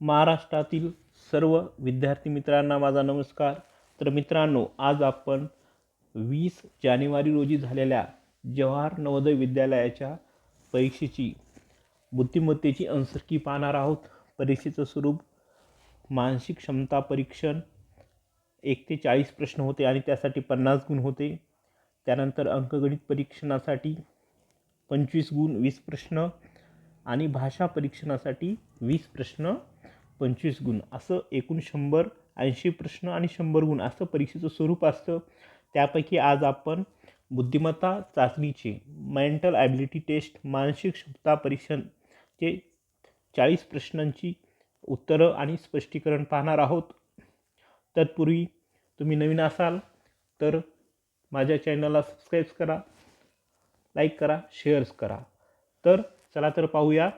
महाराष्ट्रातील सर्व विद्यार्थी मित्रांना माझा नमस्कार. तर मित्रांनो आज आपण वीस जानेवारी रोजी झालेल्या जवाहर नवोदय विद्यालयाच्या परीक्षेची बुद्धिमत्तेची अंसरकी पाहणार आहोत. परीक्षेचं स्वरूप मानसिक क्षमता परीक्षण एक ते चाळीस प्रश्न होते आणि त्यासाठी पन्नास गुण होते. त्यानंतर अंकगणित परीक्षणासाठी पंचवीस गुण वीस प्रश्न आणि भाषा परीक्षणासाठी वीस प्रश्न पंचवीस गुण. असं एकूण शंभर ऐंशी प्रश्न आणि शंभर गुण असं परीक्षेचं स्वरूप असतं. त्यापैकी आज आपण बुद्धिमत्ता चाचणीचे मेंटल ॲबिलिटी टेस्ट मानसिक क्षमता परीक्षणचे चाळीस प्रश्नांची उत्तरं आणि स्पष्टीकरण पाहणार आहोत. तत्पूर्वी तुम्ही नवीन असाल तर माझ्या चॅनलला सबस्क्राईब करा लाईक करा शेअर्स करा. तर चला तर पाहूया.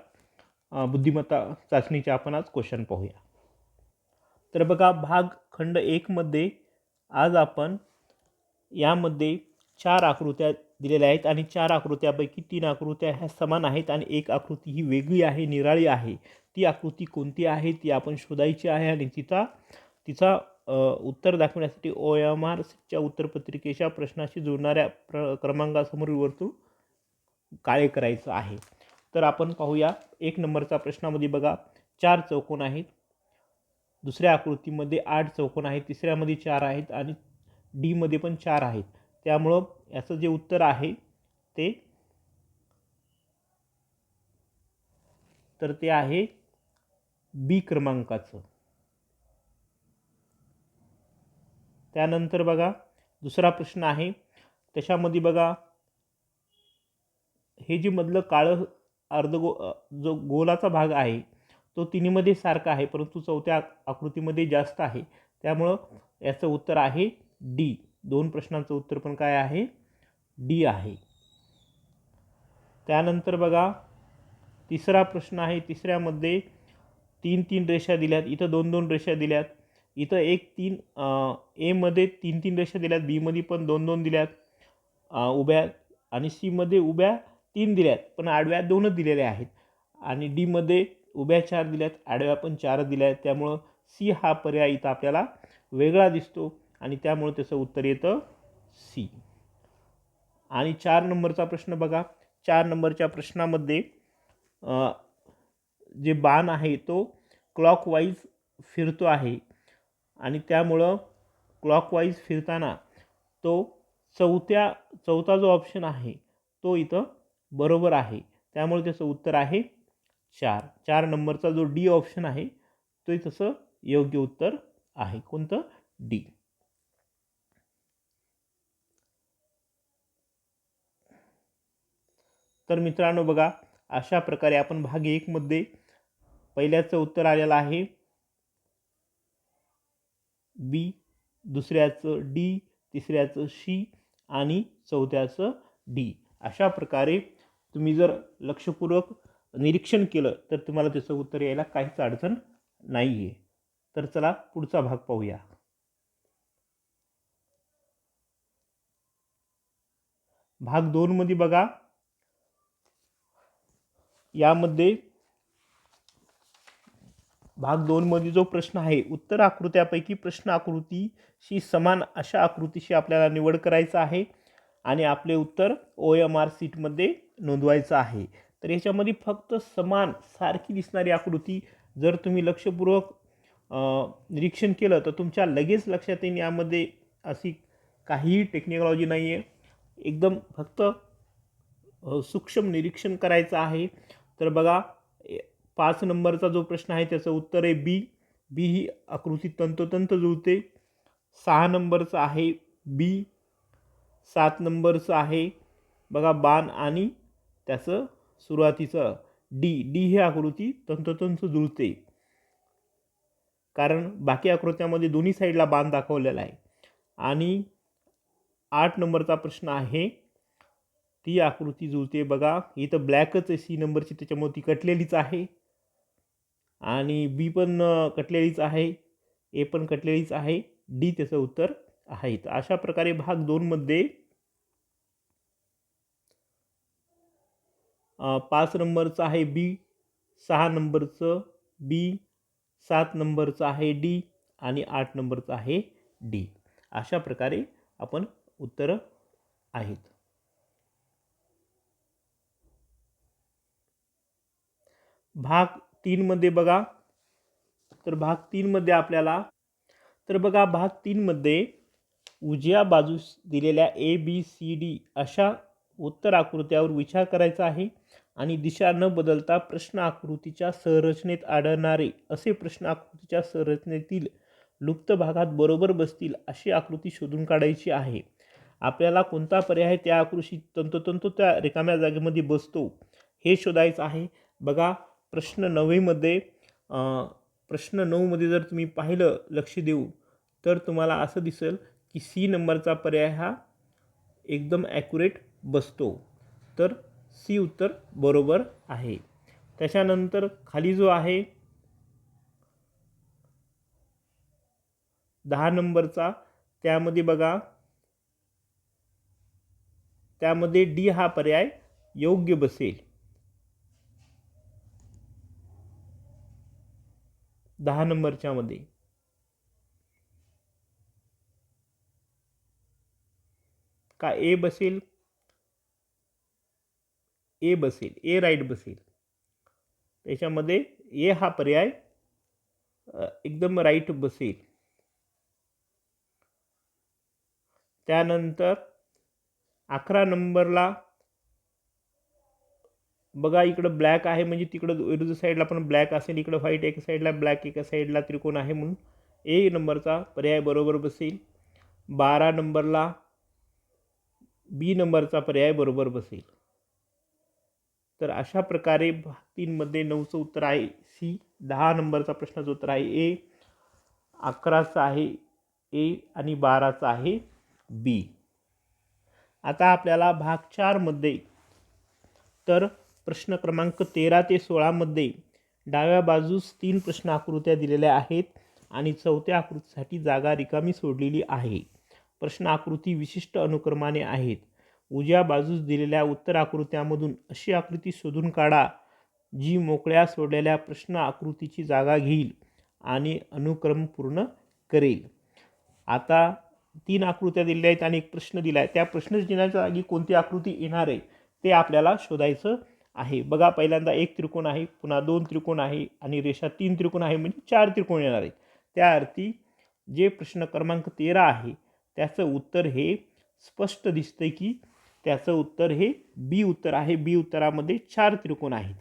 बुद्धिमत्ता चाचणीचे आपण आज क्वेश्चन पाहूया. तर बघा भाग खंड एकमध्ये आज आपण यामध्ये चार आकृत्या दिलेल्या आहेत आणि चार आकृत्यापैकी तीन आकृत्या ह्या समान आहेत आणि एक आकृती ही वेगळी आहे निराळी आहे. ती आकृती कोणती आहे ती आपण शोधायची आहे आणि तिचा तिचा उत्तर दाखवण्यासाठी ओ एम आर च्या उत्तरपत्रिकेच्या प्रश्नाशी जोडणाऱ्या प्र क्रमांकासमोरील वर्तुळ काळे करायचं आहे. तर आपण पाहूया. एक नंबरचा प्रश्नामध्ये बघा. चार चौकोन आहेत. दुसऱ्या आकृतीमध्ये आठ चौकोन आहेत. तिसऱ्यामध्ये चार आहेत आणि डीमध्ये पण चार आहेत. त्यामुळं याचं जे उत्तर आहे ते तर ते आहे बी क्रमांकाचं. त्यानंतर बघा. दुसरा प्रश्न आहे. त्याच्यामध्ये बघा. हे जे मधलं काळं अर्धगो गो जो गोलाचा भाग आहे तो तिन्हीमध्ये सारखा आहे परंतु चौथ्या आकृतीमध्ये जास्त आहे. त्यामुळं याचं उत्तर आहे डी दोन प्रश्नांचं उत्तर पण काय आहे? डी आहे. त्यानंतर बघा तिसरा प्रश्न आहे तिसऱ्यामध्ये तीन तीन रेषा दिल्यात इथं दोन दोन रेषा दिल्यात इथं एक तीन एमध्ये तीन तीन रेषा दिल्यात बीमध्ये पण दोन दोन दिल्यात उभ्या आणि सीमध्ये उभ्या तीन दिल्या आहेत पण आडव्या दोनच दिलेल्या आहेत. आणि डीमध्ये उभ्या चार दिल्यात आडव्या पण चार दिल्या आहेत त्यामुळं सी हा पर्याय इथं आपल्याला वेगळा दिसतो आणि त्यामुळं त्याचं उत्तर येतं सी आणि चार नंबरचा प्रश्न बघा. चार नंबरच्या प्रश्नामध्ये जे बाण आहे तो क्लॉकवाईज फिरतो आहे. आणि त्यामुळं क्लॉकवाईज फिरताना तो चौथ्या चौथा जो ऑप्शन आहे तो इथं बरोबर आहे. त्यामुळे त्याचं उत्तर आहे चार. चार नंबरचा जो डी ऑप्शन आहे तो तसं योग्य उत्तर आहे. कोणतं? डी. तर मित्रांनो बघा अशा प्रकारे आपण भाग एकमध्ये पहिल्याचं उत्तर आलेलं आहे. बी. दुसऱ्याचं डी तिसऱ्याचं शी आणि चौथ्याचं डी. अशा प्रकारे तुम्ही जर लक्षपूर्वक निरीक्षण केलं तर तुम्हाला त्याचं उत्तर यायला काहीच अडचण नाही आहे तर चला पुढचा भाग पाहूया. भाग दोनमध्ये बघा. यामध्ये भाग दोनमध्ये जो प्रश्न आहे उत्तर आकृत्यापैकी प्रश्न आकृतीशी समान अशा आकृतीशी आपल्याला निवड करायचं आहे. आणि आपले उत्तर ओ एम आर सीटमध्ये नोंदवायचं आहे. तर याच्यामध्ये फक्त समान सारखी दिसणारी आकृती जर तुम्ही लक्षपूर्वक निरीक्षण केलं तर तुमच्या लगेच लक्षात येईल यामध्ये अशी काहीही टेक्नॉलॉजी नाही आहे एकदम फक्त सूक्ष्म निरीक्षण करायचं आहे. तर बघा पाच नंबरचा जो प्रश्न आहे त्याचं उत्तर आहे बी. बी ही आकृती तंतोतंत जुळते. सहा नंबरचं आहे बी. सात नंबरचं आहे. बघा बाण आणि त्याचं सुरुवातीचं डी डी ही आकृती तंतोतंत जुळते. कारण बाकी आकृत्यामध्ये दोन्ही साईडला बाण दाखवलेला आहे. आणि आठ नंबरचा प्रश्न आहे ती आकृती जुळते बघा. इथं ब्लॅकच आहे सी नंबरची त्याच्यामुळे ती कटलेलीच आहे. आणि बी पण कटलेलीच आहे ए पण कटलेलीच आहे डी त्याचं उत्तर आहे. तर अशा प्रकारे भाग दोनमध्ये पाच नंबरचं आहे बी सहा नंबरचं बी सात नंबरचं आहे डी आणि आठ नंबरचं आहे डी. अशा प्रकारे आपण उत्तरं आहेत. भाग तीनमध्ये बघा. तर भाग तीनमध्ये आपल्याला तर बघा भाग तीनमध्ये उजव्या बाजूस दिलेल्या ए बी सी डी अशा उत्तर आकृत्यावर विचार करायचा आहे आणि दिशा न बदलता प्रश्न आकृतीच्या संरचनेत आढळणारे असे प्रश्न आकृतीच्या संरचनेतील लुप्त भागात बरोबर बसतील अशी आकृती शोधून काढायची आहे. आपल्याला कोणता पर्याय त्या आकृती तंतोतंत त्या रिकाम्या जागेमध्ये बसतो हे शोधायचं आहे. बघा प्रश्न नववीमध्ये प्रश्न नऊमध्ये जर तुम्ही पाहिलं लक्ष देऊ तर तुम्हाला असं दिसेल की सी नंबरचा पर्याय हा एकदम ॲक्युरेट बसतो. तर सी उत्तर बरोबर आहे. त्याच्यानंतर खाली जो आहे दहा नंबरचा त्यामध्ये बघा त्यामध्ये डी हा पर्याय योग्य बसेल. दहा नंबरच्या मध्ये. का ए बसेल? ए बसेल ए राईट बसेल. त्याच्यामध्ये ए हा पर्याय एकदम राईट बसेल. त्यानंतर अकरा नंबरला बघा इकडं ब्लॅक आहे म्हणजे तिकडं विरुद्ध साईडला पण ब्लॅक असेल इकडं व्हाईट एका साईडला ब्लॅक एका साईडला त्रिकोण आहे म्हणून ए नंबरचा पर्याय बरोबर बसेल. बारा नंबरला बी नंबरचा पर्याय बरोबर बसेल. तर अशा प्रकारे तीनमध्ये नऊचं उत्तर आहे सी. दहा नंबरचा प्रश्नाचं उत्तर आहे ए. अकराचं आहे ए आणि बाराचं आहे बी. आता आपल्याला भाग चारमध्ये तर प्रश्न क्रमांक तेरा ते सोळामध्ये डाव्या बाजूस तीन प्रश्न आकृत्या दिलेल्या आहेत आणि चौथ्या आकृतीसाठी जागा रिकामी सोडलेली आहे. प्रश्न आकृती विशिष्ट अनुक्रमाने आहेत. उजव्या बाजूस दिलेल्या उत्तर आकृत्यामधून अशी आकृती शोधून काढा जी मोकळ्या सोडलेल्या प्रश्न आकृतीची जागा घेईल आणि अनुक्रम पूर्ण करेल. आता तीन आकृत्या दिलेल्या आहेत आणि एक प्रश्न दिला आहे त्या प्रश्नचिन्हाच्या जागी कोणती आकृती येणार आहे ते आपल्याला शोधायचं आहे. बघा पहिल्यांदा एक त्रिकोण आहे पुन्हा दोन त्रिकोण आहे आणि रेषा तीन त्रिकोण आहे म्हणजे चार त्रिकोण येणार आहेत. त्या अर्थी जे प्रश्न क्रमांक तेरा आहे त्याचं उत्तर हे स्पष्ट दिसतं की त्याचं उत्तर हे बी उत्तर आहे. बी उत्तरामध्ये चार त्रिकोण आहेत.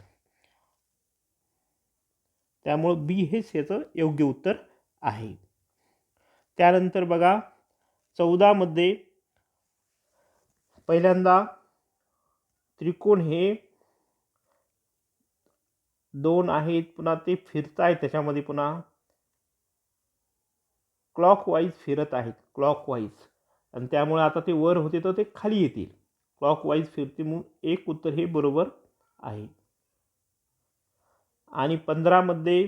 त्यामुळं बी हेच याचं योग्य उत्तर आहे. त्यानंतर बघा चौदामध्ये पहिल्यांदा त्रिकोण हे दोन आहेत पुन्हा ते फिरत आहेत त्याच्यामध्ये पुन्हा क्लॉक वाईज फिरत आहेत क्लॉक वाईज आणि त्यामुळे आता ते वर होते तर ते खाली येतील. क्लॉकवाईज फिरते म्हणून एक उत्तर हे बरोबर आहे. आणि पंधरामध्ये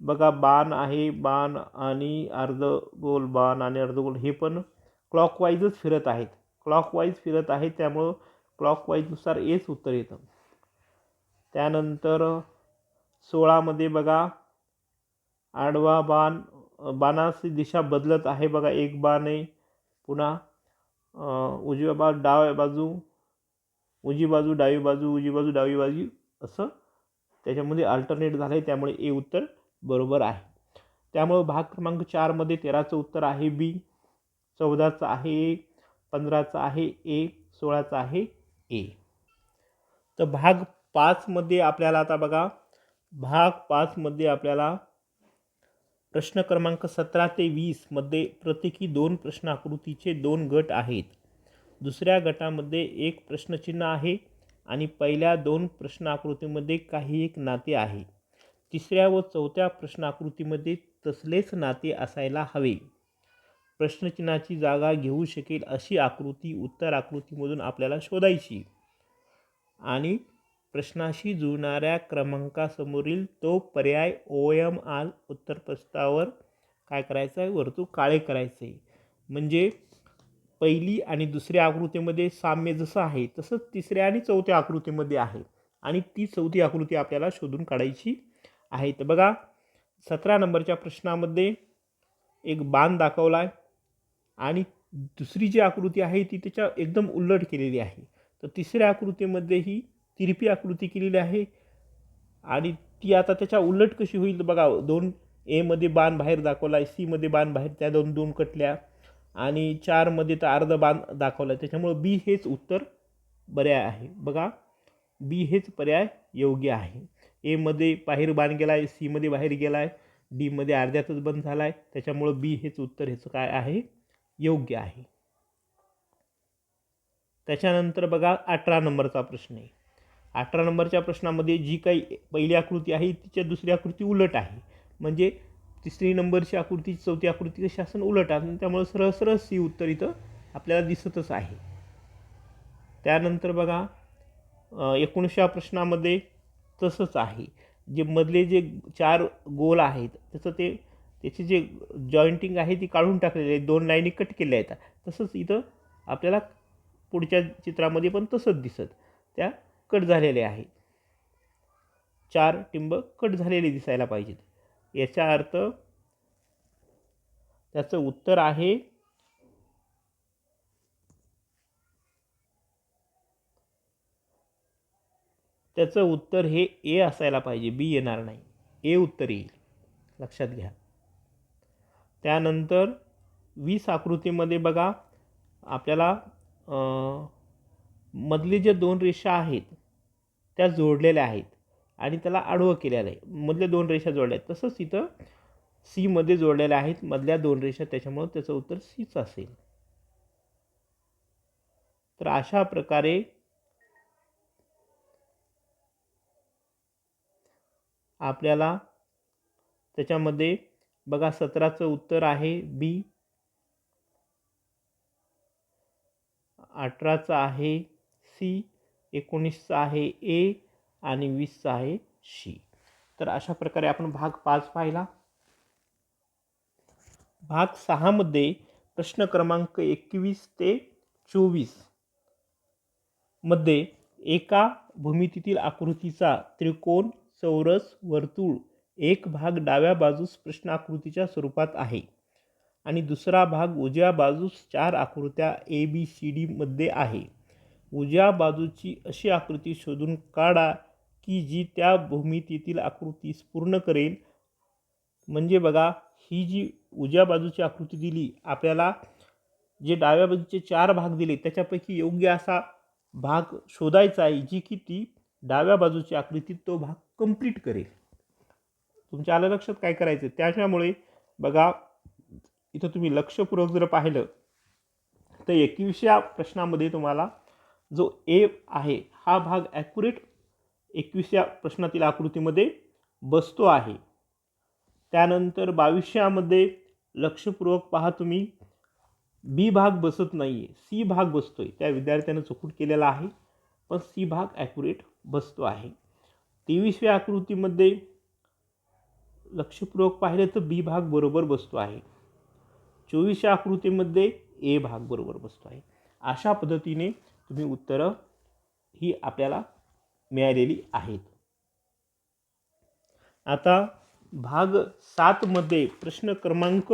बघा बाण आहे बाण आणि अर्धगोल बाण आणि अर्धगोल हे पण क्लॉकवाईजच फिरत आहेत. क्लॉकवाईज फिरत आहेत त्यामुळं क्लॉकवाईजनुसार हेच उत्तर येतं. त्यानंतर सोळामध्ये बघा आडवा बाण बाणाची दिशा बदलत आहे. बघा एक बाण आहे पुन्हा उजव्या बा डाव्या बाजू उजवी बाजू डावी बाजू उजवी बाजू डावी बाजू असं त्याच्यामध्ये अल्टरनेट झालं आहे त्यामुळे ए उत्तर बरोबर आहे त्यामुळं भाग क्रमांक चारमध्ये तेराचं उत्तर आहे बी चौदाचं आहे ए पंधराचं आहे ए सोळाचं आहे ए तर भाग पाचमध्ये आपल्याला आता बघा भाग पाचमध्ये आपल्याला प्रश्न क्रमांक सतरा ते वीसमध्ये प्रत्येकी दोन प्रश्न आकृतीचे दोन गट आहेत. दुसऱ्या गटामध्ये एक प्रश्नचिन्ह आहे आणि पहिल्या दोन प्रश्न आकृतीमध्ये काही एक नाते आहे. तिसऱ्या व चौथ्या प्रश्न आकृतीमध्ये तसलेच नाते असायला हवे. प्रश्नचिन्हाची जागा घेऊ शकेल अशी आकृती उत्तर आकृतीमधून आपल्याला शोधायची. आणि प्रश्नाशी जुळणाऱ्या क्रमांकासमोरील तो पर्याय ओ एम आल उत्तर काय करायचं आहे वर्तुळ काळे करायचं आहे म्हणजे पहिली आणि दुसऱ्या आकृतीमध्ये साम्य जसं आहे तसंच तिसऱ्या आणि चौथ्या आकृतीमध्ये आहे. आणि ती चौथी आकृती आपल्याला शोधून काढायची आहे. तर बघा सतरा नंबरच्या प्रश्नामध्ये एक बाण दाखवला आहे आणि दुसरी जी आकृती आहे ती त्याच्या एकदम उलट केलेली आहे. तर तिसऱ्या आकृतीमध्येही तिरपी आकृती केलेली आहे. आणि ती आता त्याच्या उलट कशी होईल बघा दोन एमध्ये बाण बाहेर दाखवला आहे सीमध्ये बाण बाहेर त्या दोन दोन कटल्या. आणि चारमध्ये तर अर्ध बाण दाखवला आहे त्याच्यामुळं बी हेच उत्तर पर्याय आहे. बघा बी हेच पर्याय योग्य आहे. एमध्ये बाहेर बाण गेला आहे सीमध्ये बाहेर गेला आहे डीमध्ये अर्ध्यातच बंद झाला आहे त्याच्यामुळं बी हेच उत्तर ह्याचं काय आहे? योग्य आहे. त्याच्यानंतर बघा अठरा नंबरचा प्रश्न आहे. अठरा नंबरच्या प्रश्नामध्ये जी काही पहिली आकृती आहे तिच्या दुसरी आकृती उलट आहे. म्हणजे तिसरी नंबरची आकृती चौथी आकृती शासन उलट आहे. त्यामुळे सरळ सरळ सी उत्तर इथं आपल्याला दिसतच आहे. त्यानंतर बघा एकोणीसशा प्रश्नामध्ये तसंच आहे. जे मधले जे चार गोल आहेत त्याचं ते त्याची जे जॉईंटिंग आहे ती काढून टाकलेली आहे. दोन लाईनी कट केल्या आहेत. तसंच इथं आपल्याला पुढच्या चित्रामध्ये पण तसंच दिसत. त्या कट झालेले आहेत. चार टिंब कट झालेले दिसायला पाहिजेत. याचा अर्थ त्याचं उत्तर आहे त्याचं उत्तर हे ए असायला पाहिजे. बी येणार नाही. ए उत्तर येईल. लक्षात घ्या. त्यानंतर वीस आकृतीमध्ये बघा आपल्याला मधली मधले जे दोन रेषा आहेत त्या जोडलेल्या आहेत आणि त्याला आडवं केलेलं आहे. मधल्या दोन रेषा जोडल्या आहेत. तसंच इथं सीमध्ये जोडलेल्या आहेत. मधल्या दोन रेषा त्याच्यामुळं त्याचं उत्तर सीच असेल. तर अशा प्रकारे आपल्याला त्याच्यामध्ये बघा सतराचं उत्तर आहे बी अठराचं आहे सी एकोणीसचं आहे ए आणि वीसचं आहे शी. तर अशा प्रकारे आपण भाग पाच पाहिला. भाग सहामध्ये प्रश्न क्रमांक एकवीस ते चोवीसमध्ये एका भूमितीतील आकृतीचा त्रिकोण चौरस वर्तुळ एक भाग डाव्या बाजूस प्रश्न आकृतीच्या स्वरूपात आहे आणि दुसरा भाग उजव्या बाजूस चार आकृत्या ए बी सी डीमध्ये आहे. उजव्या बाजूची अशी आकृती शोधून काढा की जी त्या भूमितीतील आकृतीस पूर्ण करेल. म्हणजे बघा ही जी उजव्या बाजूची आकृती दिली आपल्याला जे डाव्या बाजूचे चार भाग दिले त्याच्यापैकी योग्य असा भाग शोधायचा आहे जी की ती डाव्या बाजूची आकृती तो भाग कंप्लीट करेल. तुमच्या आलं लक्षात काय करायचं त्याच्यामुळे बघा इथं तुम्ही लक्षपूर्वक जर पाहिलं तर एकविसच्या प्रश्नामध्ये तुम्हाला जो ए आहे हा भाग ॲक्युरेट एकवीसच्या प्रश्नातील आकृतीमध्ये बसतो आहे. त्यानंतर बावीसच्यामध्ये लक्षपूर्वक पहा तुम्ही. बी भाग बसत नाही आहे सी भाग बसतो आहे त्या विद्यार्थ्यानं चुकूट केलेला आहे. पण सी भाग ॲक्युरेट बसतो आहे. तेवीसव्या आकृतीमध्ये लक्षपूर्वक पाहिलं तर बी भाग बरोबर बसतो आहे. चोवीसच्या आकृतीमध्ये ए भाग बरोबर बसतो आहे. अशा पद्धतीने तुम्ही उत्तरं ही आपल्याला मिळालेली आहेत. आता भाग सातमध्ये प्रश्न क्रमांक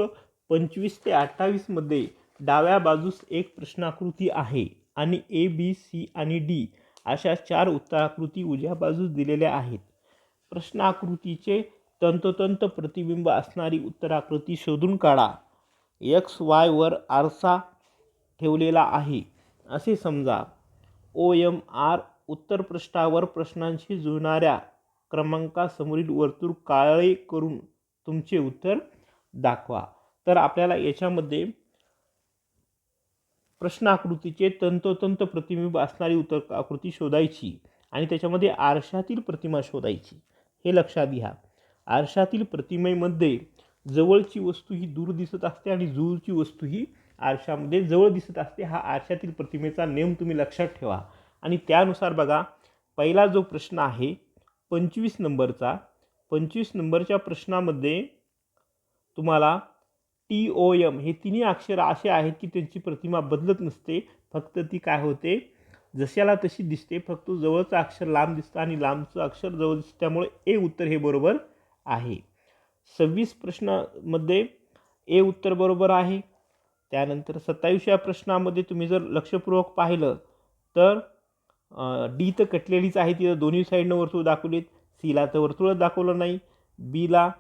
पंचवीस ते अठ्ठावीसमध्ये डाव्या बाजूस एक प्रश्नाकृती आहे आणि ए बी सी आणि डी अशा चार उत्तराकृती उजव्या बाजूस दिलेल्या आहेत. प्रश्नाकृतीचे तंतोतंत प्रतिबिंब असणारी उत्तराकृती शोधून काढा. एक्स वायवर आरसा ठेवलेला आहे. असे समजा ओ एम आर उत्तरपृष्ठावर प्रश्नांशी जुळणाऱ्या क्रमांकासमोरील वर्तुळ काळे करून तुमचे उत्तर दाखवा. तर आपल्याला याच्यामध्ये प्रश्न आकृतीचे तंतोतंत प्रतिबिंब असणारी उत्तर आकृती शोधायची आणि त्याच्यामध्ये आरशातील प्रतिमा शोधायची. हे लक्षात घ्या. आरशातील प्रतिमेमध्ये जवळची वस्तू ही दूर दिसत असते आणि दूरची वस्तू ही आरशामध्ये जवळ दिसत असते हा आरशातील प्रतिमेचा नेम तुम्ही लक्षात ठेवा. आणि त्यानुसार बघा पहिला जो प्रश्न आहे पंचवीस नंबरचा पंचवीस नंबरच्या प्रश्नामध्ये तुम्हाला टी ओ एम हे तिन्ही अक्षर असे आहेत की त्यांची प्रतिमा बदलत नसते फक्त ती काय होते जशाला तशी दिसते फक्त जवळचं अक्षर लांब दिसतं आणि लांबचं अक्षर जवळ दिसतं त्यामुळे ए उत्तर हे बरोबर आहे. सव्वीस प्रश्नामध्ये ए उत्तर बरोबर आहे त्यानंतर सत्तावीसव्या प्रश्नामध्ये तुम्ही जर लक्षपूर्वक पाहिलं तर डी तर कटलेलीच आहे तिथं. दोन्ही साईडनं वर्तुळ दाखवलीत. सीला तर वर्तुळच दाखवलं नाही. बीला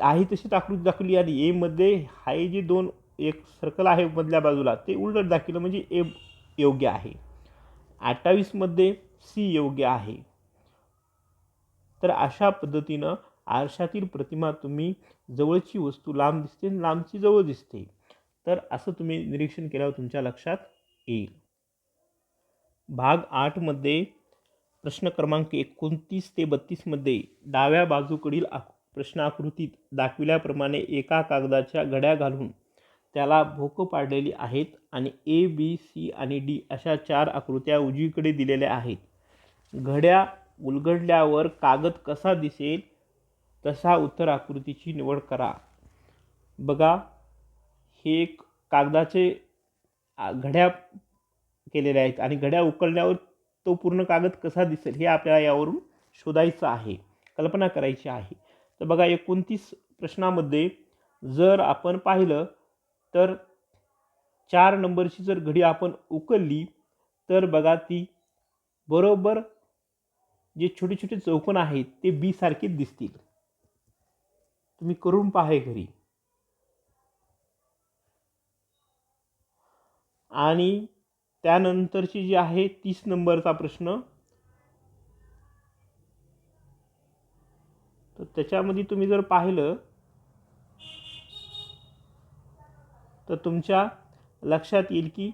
आहे तशीच आकृती दाखवली आणि एमध्ये हाय जे दोन एक सर्कल आहे मधल्या बाजूला ते उलट दाखवलं म्हणजे ए योग्य आहे. अठ्ठावीसमध्ये सी योग्य आहे. तर अशा पद्धतीनं आरशातील प्रतिमा तुम्ही जवळची वस्तू लांब दिसते आणि लांबची जवळ दिसते. तर असं तुम्ही निरीक्षण केल्यावर तुमच्या लक्षात येईल. भाग आठमध्ये प्रश्न क्रमांक एकोणतीस ते बत्तीसमध्ये डाव्या बाजूकडील आक प्रश्नाकृतीत दाखविल्याप्रमाणे एका कागदाच्या घड्या घालून त्याला भोकं पाडलेली आहेत आणि ए बी सी आणि डी अशा चार आकृत्या उजवीकडे दिलेल्या आहेत. घड्या उलगडल्यावर कागद कसा दिसेल तसा उत्तर आकृतीची निवड करा. बघा हे एक कागदाचे घड्या केलेल्या आहेत आणि घड्या उकळल्यावर तो पूर्ण कागद कसा दिसेल हे आपल्याला यावरून शोधायचं आहे कल्पना करायची आहे. तर बघा एकोणतीस प्रश्नामध्ये जर आपण पाहिलं तर चार नंबरची जर घडी आपण उकलली तर बघा ती बरोबर जे छोटे छोटे चौकोन आहेत ते बी सारखेच दिसतील. तुम्ही करून पहा घरी आणि त्यानंतरची जी आहे तीस नंबरचा प्रश्न तर त्याच्यामध्ये तुम्ही जर पाहिलं तर तुमच्या लक्षात येईल की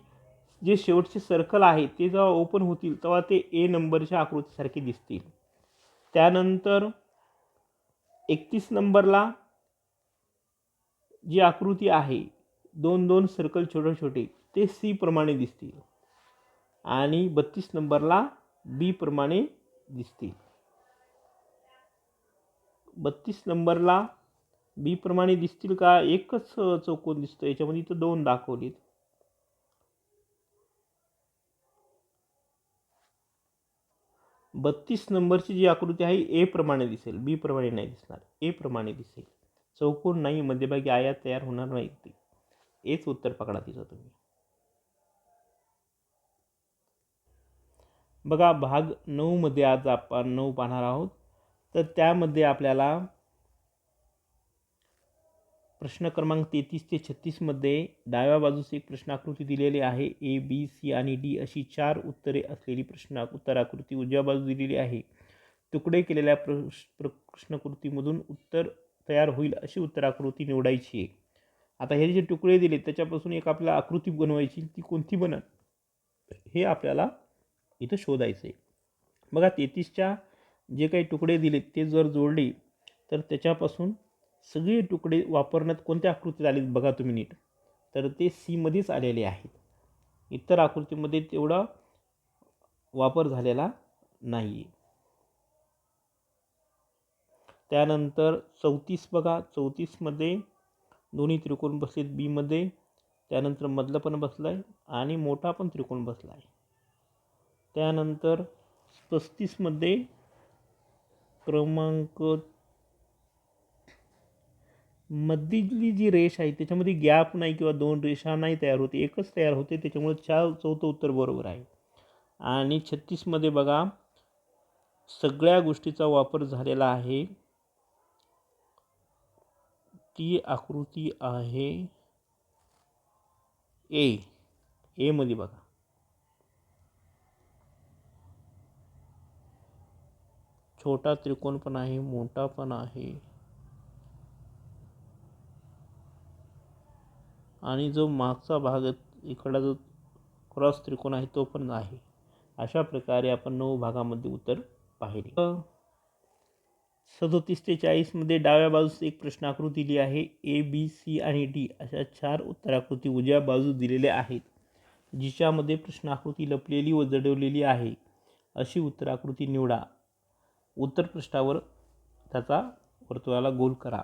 जे शेवटचे सर्कल आहे ते जेव्हा ओपन होतील तेव्हा ते ए नंबरच्या आकृतीसारखे दिसतील. त्यानंतर एकतीस नंबरला जी आकृती आहे दोन दोन सर्कल छोटे छोटे ते सी प्रमाणे दिसतील. आणि बत्तीस नंबरला बी प्रमाणे दिसतील. बत्तीस नंबरला बी प्रमाणे दिसतील का? एकच चौकोन दिसतो याच्यामध्ये इथं दोन दाखवलीत. बत्तीस नंबरची जी आकृती आहे ए प्रमाणे दिसेल. बी प्रमाणे नाही दिसणार. ए प्रमाणे दिसेल. चौकोन नाही. मध्यभागी आयात तयार होणार नाही. ते एच उत्तर पकडा तिचं तुम्ही. बघा भाग नऊमध्ये आज आपण नऊ पाहणार आहोत. तर त्यामध्ये आपल्याला प्रश्न क्रमांक तेहतीस ते छत्तीसमध्ये डाव्या बाजूस एक प्रश्नाकृती दिलेली आहे. ए बी सी आणि डी अशी चार उत्तरे असलेली प्रश्न उत्तराकृती उजव्या बाजू दिलेली आहे. तुकडे केलेल्या प्रश प्रश्नकृतीमधून उत्तर तयार होईल अशी उत्तराकृती निवडायची आहे. आता हे जे तुकडे दिले त्याच्यापासून एक आपल्याला आकृती बनवायची ती कोणती बनल हे आपल्याला इथं शोधायचं आहे बघा तेहतीसच्या जे काही तुकडे दिलेत ते जर जोडले तर त्याच्यापासून सगळे तुकडे वापरण्यात कोणत्या आकृतीत आलेत बघा तुम्ही नीट. तर ते सीमध्येच आलेले आहेत. इतर आकृतीमध्ये तेवढा वापर झालेला नाही आहे त्यानंतर चौतीस बघा चौतीसमध्ये दोन्ही त्रिकोण बसलेत बीमध्ये त्यानंतर मधलं पण बसलं आहे आणि मोठा पण त्रिकोण बसला आहे त्यानंतर पस्तीसमध्ये क्रमांक मधली जी रेष आहे त्याच्यामध्ये गॅप नाही किंवा दोन रेषा नाही तयार होते एकच तयार होते त्याच्यामुळे चार चौथं उत्तर बरोबर आहे. आणि छत्तीसमध्ये बघा सगळ्या गोष्टीचा वापर झालेला आहे. ती आकृती आहे ए. एमध्ये बघा. छोटा त्रिकोण पण आहे मोठा पण आहे. आणि जो मागचा भाग इकडला जो क्रॉस त्रिकोण आहे तो पण आहे. अशा प्रकारे आपण नऊ भागामध्ये उत्तर पाहिले. सदोतीस ते चाळीसमध्ये डाव्या बाजूस एक प्रश्नाकृती दिली आहे ए बी सी आणि डी. अशा चार उत्तराकृती उजव्या बाजूस दिलेल्या आहेत जिच्यामध्ये प्रश्नाकृती लपलेली व जडवलेली आहे. अशी उत्तराकृती निवडा. उत्तर पृष्ठावर त्याचा वर्तुळाला गोल करा.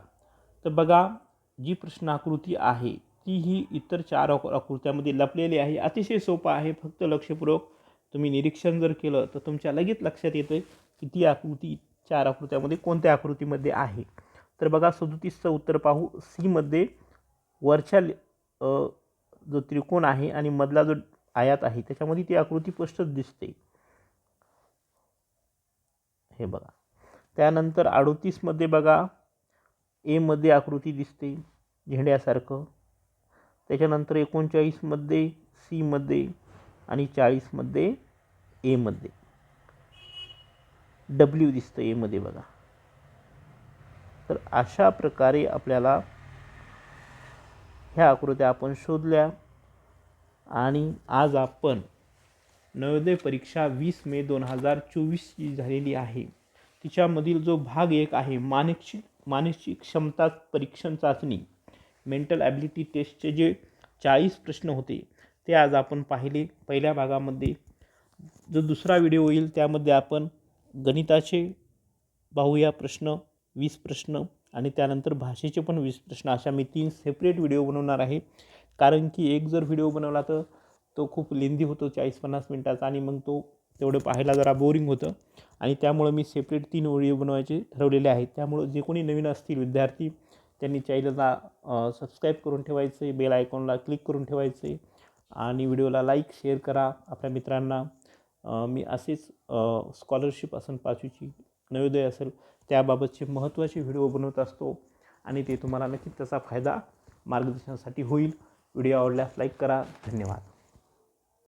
तर बघा जी प्रश्नाकृती आहे ती ही इतर चार आक- आकृत्यामध्ये लपलेली आहे. अतिशय सोपं आहे फक्त लक्षपूर्वक तुम्ही निरीक्षण जर केलं तर तुमच्या लगेच लक्षात येतं की ती आकृती चार आकृत्यामध्ये कोणत्या आकृतीमध्ये आहे. तर बघा सदोतीसचं उत्तर पाहू. सीमध्ये वरच्या जो त्रिकोण आहे आणि मधला जो आयात आहे त्याच्यामध्ये ती आकृती स्पष्टच दिसते. हे बघा. त्यानंतर अडोतीसमध्ये बघा एमध्ये आकृती दिसते झेंड्यासारखं. त्याच्यानंतर एकोणचाळीसमध्ये सीमध्ये आणि चाळीसमध्ये एमध्ये डब्ल्यू दिसतं एमध्ये बघा. तर अशा प्रकारे आपल्याला ह्या आकृत्या आपण शोधल्या आणि आज आपण नवोदय परीक्षा वीस मे दोन हजार चोवीसची झालेली आहे. तिच्यामधील जो भाग एक आहे मानसिक मानसिक क्षमता परीक्षण चाचणी मेंटल ॲबिलिटी टेस्टचे जे चाळीस प्रश्न होते ते आज आपण पाहिले. पहिल्या भागामध्ये जो दुसरा व्हिडिओ होईल त्यामध्ये आपण गणिताचे पाहूया प्रश्न वीस प्रश्न आणि त्यानंतर भाषेचे पण वीस प्रश्न. अशा मी तीन सेपरेट व्हिडिओ बनवणार आहे. कारण की एक जर व्हिडिओ बनवला तर तो खूप लेंदी होतो चाळीस पन्नास मिनटाचा आणि मग तो तेवढं पाहायला जरा बोरिंग होतं. आणि त्यामुळं मी सेपरेट तीन व्हिडिओ बनवायचे ठरवलेले आहेत. त्यामुळं जे कोणी नवीन असतील विद्यार्थी त्यांनी चॅनलला सबस्क्राईब करून ठेवायचे बेल आयकॉनला क्लिक करून ठेवायचे आणि व्हिडिओला लाईक शेअर करा आपल्या मित्रांना. मी असेच स्कॉलरशिप असेल पाचवीची नवोदय असेल त्याबाबतचे महत्त्वाचे व्हिडिओ बनवत असतो आणि ते तुम्हाला नक्कीच त्याचा फायदा मार्गदर्शनासाठी होईल. व्हिडिओ आवडल्यास लाईक करा. धन्यवाद.